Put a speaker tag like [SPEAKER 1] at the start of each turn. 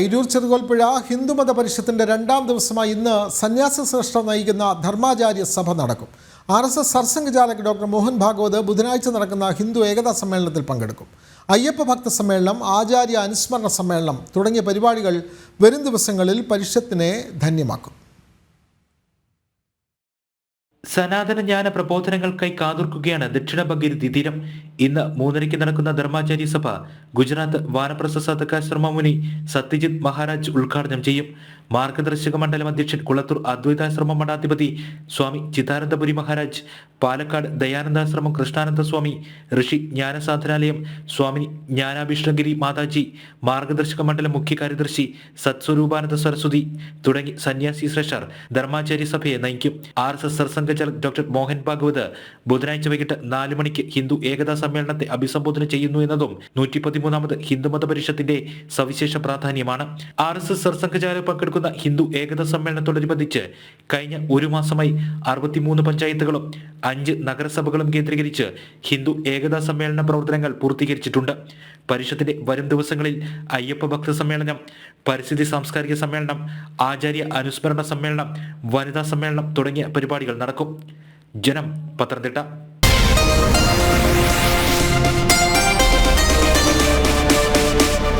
[SPEAKER 1] ഐരൂർ ചെറുകോൽപ്പുഴ ഹിന്ദുമത പരിഷത്തിൻ്റെ രണ്ടാം ദിവസമായി ഇന്ന് സന്യാസ ശ്രേഷ്ഠ നയിക്കുന്ന ധർമാചാര്യ സഭ നടക്കും ആർ എസ് എസ് സർസംഘചാലക് ഡോക്ടർ മോഹൻ ഭാഗവത് ബുധനാഴ്ച നടക്കുന്ന ഹിന്ദു ഏകതാ സമ്മേളനത്തിൽ പങ്കെടുക്കും അയ്യപ്പ ഭക്ത സമ്മേളനം ആചാര്യ അനുസ്മരണ സമ്മേളനം തുടങ്ങിയ പരിപാടികൾ വരും ദിവസങ്ങളിൽ പരിഷത്തിനെ ധന്യമാക്കും
[SPEAKER 2] സനാതന ജ്ഞാന പ്രബോധനങ്ങൾക്കായി കാതോർക്കുകയാണ് ദക്ഷിണ ഭഗീരഥി തീരം ഇന്ന് മൂന്നരയ്ക്ക് നടക്കുന്ന ധർമാചാര്യ സഭ ഗുജറാത്ത് വാനപ്രസ സതകാശ്രമ മുനി സത്യജിത് മഹാരാജ് ഉദ്ഘാടനം ചെയ്യും മാർഗദർശക മണ്ഡലം അധ്യക്ഷൻ കുളത്തൂർ അദ്വൈതാശ്രമം മഠാധിപതി സ്വാമി ചിദാനന്ദപുരി മഹാരാജ് പാലക്കാട് ദയാനന്ദാശ്രമം കൃഷ്ണാനന്ദ സ്വാമി ഋഷി ജ്ഞാനസാധനാലയം സ്വാമി ജ്ഞാനാഭിഷ്ണഗിരി മാതാജി മാർഗദർശക മണ്ഡലം മുഖ്യ കാര്യദർശി സത്സ്വരൂപാനന്ദ സരസ്വതി തുടങ്ങി സന്യാസി ശ്രേഷർ ധർമാചാര്യ സഭയെ നയിക്കും ആർ എസ് എസ് സർസംഘചാലക് ഡോക്ടർ മോഹൻ ഭാഗവത് ബുധനാഴ്ച വൈകിട്ട് നാല് മണിക്ക് ഹിന്ദു ഏകതാ സമ്മേളനത്തെ അഭിസംബോധന ചെയ്യുന്നു എന്നതും നൂറ്റി പതിമൂന്നാമത് ഹിന്ദുമത പരിഷത്തിന്റെ സവിശേഷ പ്രാധാന്യമാണ് ആർ എസ് എസ് സർസംഘചാലക് പങ്കെടുക്കുന്ന നടക്കുന്ന ഹിന്ദു ഏകതാ സമ്മേളനത്തോടനുബന്ധിച്ച് കഴിഞ്ഞ ഒരു മാസമായി അറുപത്തിമൂന്ന് പഞ്ചായത്തുകളും അഞ്ച് നഗരസഭകളും കേന്ദ്രീകരിച്ച് ഹിന്ദു ഏകതാ സമ്മേളന പ്രവർത്തനങ്ങൾ പൂർത്തീകരിച്ചിട്ടുണ്ട് പരിഷത്തിന്റെ വരും ദിവസങ്ങളിൽ അയ്യപ്പ ഭക്ത സമ്മേളനം പരിസ്ഥിതി സാംസ്കാരിക സമ്മേളനം ആചാര്യ അനുസ്മരണ സമ്മേളനം വനിതാ സമ്മേളനം തുടങ്ങിയ പരിപാടികൾ നടക്കും ജനം പത്തനംതിട്ട